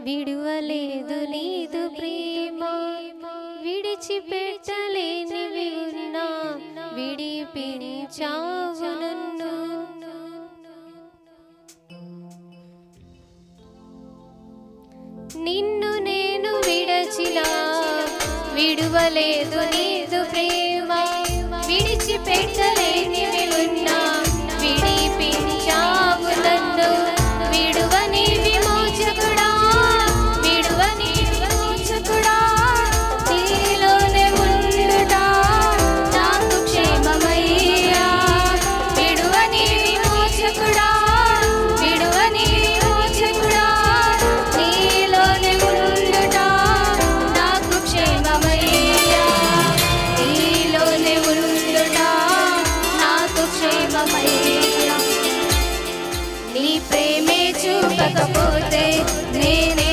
విడువలేదు నీదు ప్రేమ. విడిచిపెట్టలేనివి ఉన్నా విడిపించావు నన్ను. నిన్ను నేను విడచిలా విడువలేదు నీదు ప్రేమ. విడిచిపెట్టలేనివి ఇవ్వకపోతే నేనే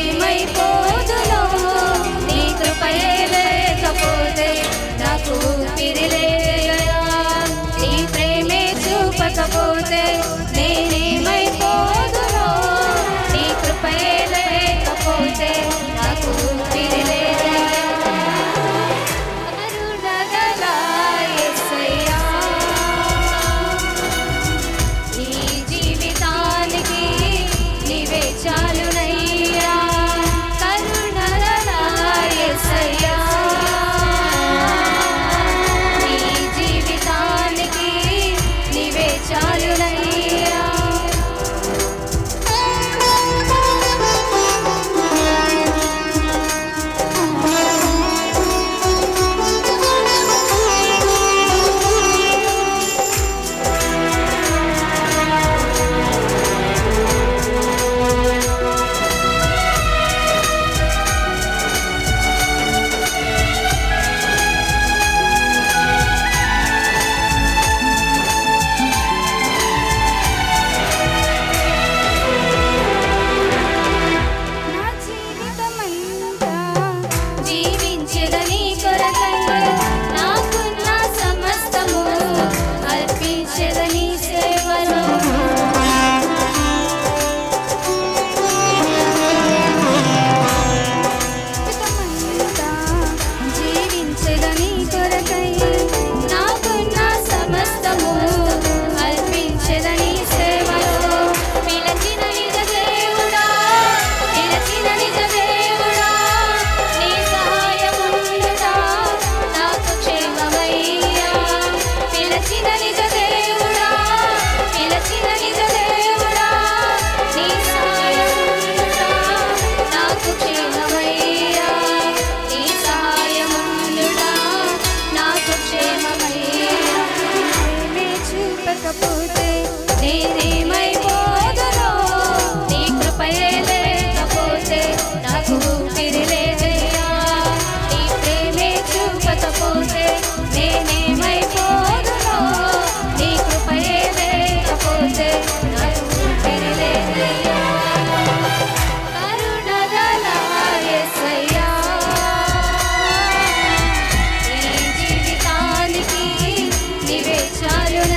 Thank you. I don't know.